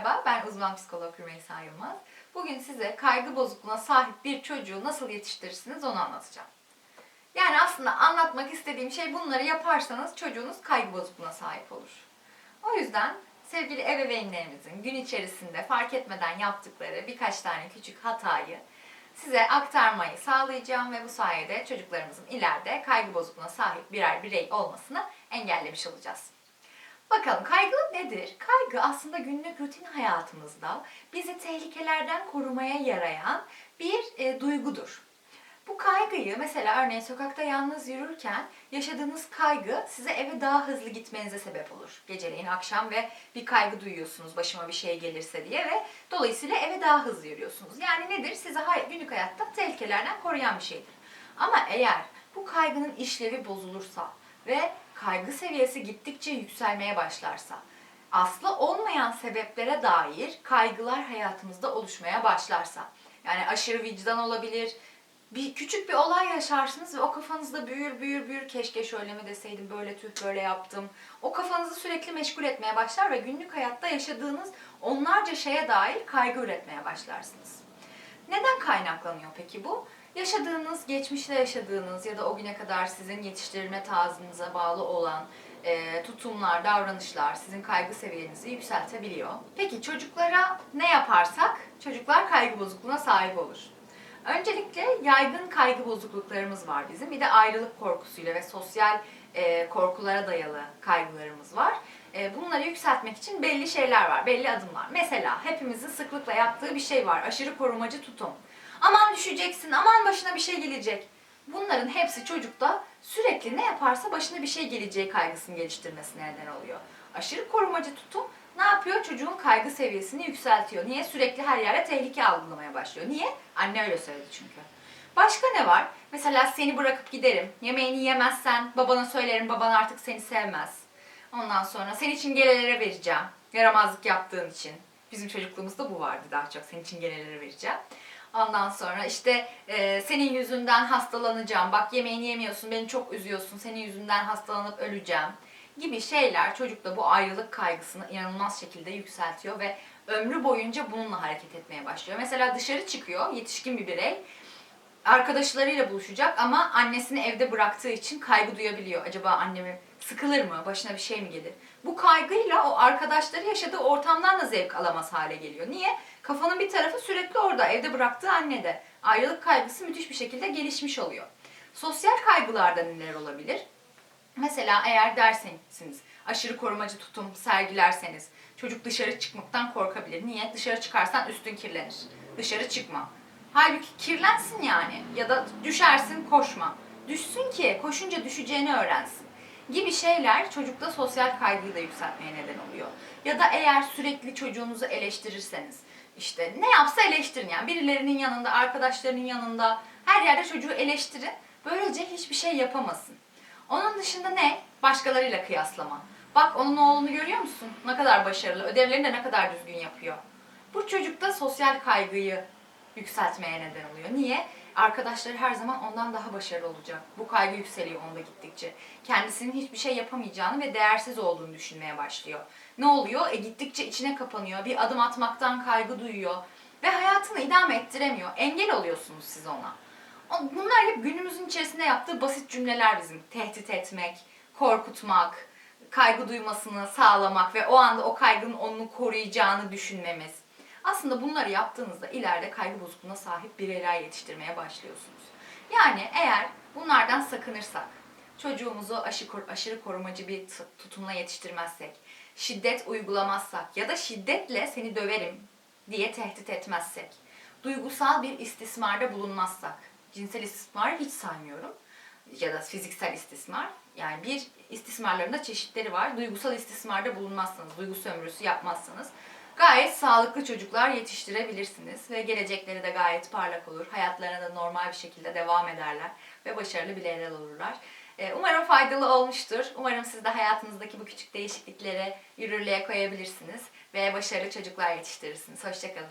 Merhaba, ben uzman psikolog Rümeysa Yılmaz. Bugün size kaygı bozukluğuna sahip bir çocuğu nasıl yetiştirirsiniz onu anlatacağım. Yani aslında anlatmak istediğim şey bunları yaparsanız çocuğunuz kaygı bozukluğuna sahip olur. O yüzden sevgili ebeveynlerimizin gün içerisinde fark etmeden yaptıkları birkaç tane küçük hatayı size aktarmayı sağlayacağım ve bu sayede çocuklarımızın ileride kaygı bozukluğuna sahip birer birey olmasını engellemiş olacağız. Bakalım kaygı nedir? Kaygı aslında günlük rutin hayatımızda bizi tehlikelerden korumaya yarayan bir e, duygudur. Bu kaygıyı mesela örneğin sokakta yalnız yürürken yaşadığınız kaygı size eve daha hızlı gitmenize sebep olur. Geceleyin akşam ve bir kaygı duyuyorsunuz başıma bir şey gelirse diye ve dolayısıyla eve daha hızlı yürüyorsunuz. Yani nedir? Sizi günlük hayatta tehlikelerden koruyan bir şeydir. Ama eğer bu kaygının işlevi bozulursa ve kaygı seviyesi gittikçe yükselmeye başlarsa, aslı olmayan sebeplere dair kaygılar hayatımızda oluşmaya başlarsa, yani aşırı vicdan olabilir, bir küçük bir olay yaşarsınız ve o kafanızda büyür büyür büyür keşke şöyle mi deseydim böyle tüh böyle yaptım. O kafanızı sürekli meşgul etmeye başlar ve günlük hayatta yaşadığınız onlarca şeye dair kaygı üretmeye başlarsınız. Neden kaynaklanıyor peki bu? Yaşadığınız, geçmişte yaşadığınız ya da o güne kadar sizin yetiştirilme tarzınıza bağlı olan e, tutumlar, davranışlar sizin kaygı seviyenizi yükseltebiliyor. Peki çocuklara ne yaparsak çocuklar kaygı bozukluğuna sahip olur? Öncelikle yaygın kaygı bozukluklarımız var bizim. Bir de ayrılık korkusuyla ve sosyal e, korkulara dayalı kaygılarımız var. E, bunları yükseltmek için belli şeyler var, belli adımlar. Mesela hepimizin sıklıkla yaptığı bir şey var. Aşırı korumacı tutum. Aman düşeceksin, aman başına bir şey gelecek. Bunların hepsi çocukta sürekli ne yaparsa başına bir şey geleceği kaygısını geliştirmesine neden oluyor. Aşırı korumacı tutum ne yapıyor? Çocuğun kaygı seviyesini yükseltiyor. Niye? Sürekli her yerde tehlike algılamaya başlıyor. Niye? Anne öyle söyledi çünkü. Başka ne var? Mesela seni bırakıp giderim. Yemeğini yemezsen babana söylerim. Baban artık seni sevmez. Ondan sonra senin için gelelere vereceğim. Yaramazlık yaptığın için. Bizim çocukluğumuzda bu vardı daha çok. Senin için gelelere vereceğim. Ondan sonra işte e, senin yüzünden hastalanacağım. Bak yemeğini yemiyorsun, beni çok üzüyorsun. Senin yüzünden hastalanıp öleceğim gibi şeyler çocukta bu ayrılık kaygısını inanılmaz şekilde yükseltiyor ve ömrü boyunca bununla hareket etmeye başlıyor. Mesela dışarı çıkıyor yetişkin bir birey arkadaşlarıyla buluşacak ama annesini evde bıraktığı için kaygı duyabiliyor. Acaba annemi sıkılır mı? Başına bir şey mi gelir? Bu kaygıyla o arkadaşları yaşadığı ortamdan da zevk alamaz hale geliyor. Niye? Kafanın bir tarafı sürekli orada, evde bıraktığı annede. Ayrılık kaygısı müthiş bir şekilde gelişmiş oluyor. Sosyal kaygılarda neler olabilir? Mesela eğer derseniz, aşırı korumacı tutum sergilerseniz, çocuk dışarı çıkmaktan korkabilir. Niye? Dışarı çıkarsan üstün kirlenir. Dışarı çıkma. Halbuki kirlensin yani. Ya da düşersin koşma. Düşsün ki koşunca düşeceğini öğrensin. Gibi şeyler çocukta sosyal kaygıyı da yükseltmeye neden oluyor. Ya da eğer sürekli çocuğunuzu eleştirirseniz, işte ne yapsa eleştirin yani birilerinin yanında, arkadaşlarının yanında, her yerde çocuğu eleştirin. Böylece hiçbir şey yapamasın. Onun dışında ne? Başkalarıyla kıyaslama. Bak onun oğlunu görüyor musun? Ne kadar başarılı, ödevlerini de ne kadar düzgün yapıyor. Bu çocukta sosyal kaygıyı yükseltmeye neden oluyor. Niye? Arkadaşları her zaman ondan daha başarılı olacak. Bu kaygı yükseliyor onda gittikçe. Kendisinin hiçbir şey yapamayacağını ve değersiz olduğunu düşünmeye başlıyor. Ne oluyor? E gittikçe içine kapanıyor. Bir adım atmaktan kaygı duyuyor. Ve hayatını idame ettiremiyor. Engel oluyorsunuz siz ona. Bunlar hep günümüzün içerisinde yaptığı basit cümleler bizim. Tehdit etmek, korkutmak, kaygı duymasını sağlamak ve o anda o kaygının onu koruyacağını düşünmemiz. Aslında bunları yaptığınızda ileride kaygı bozukluğuna sahip bireyler yetiştirmeye başlıyorsunuz. Yani eğer bunlardan sakınırsak, çocuğumuzu aşı- aşırı korumacı bir tutumla yetiştirmezsek, şiddet uygulamazsak ya da şiddetle seni döverim diye tehdit etmezsek, duygusal bir istismarda bulunmazsak, cinsel istismarı hiç saymıyorum ya da fiziksel istismar. Yani bir istismarların da çeşitleri var. Duygusal istismarda bulunmazsanız, duygu sömürüsü yapmazsanız gayet sağlıklı çocuklar yetiştirebilirsiniz ve gelecekleri de gayet parlak olur. Hayatlarına da normal bir şekilde devam ederler ve başarılı bireyler olurlar. Ee, Umarım faydalı olmuştur. Umarım siz de hayatınızdaki bu küçük değişiklikleri yürürlüğe koyabilirsiniz ve başarılı çocuklar yetiştirirsiniz. Hoşçakalın.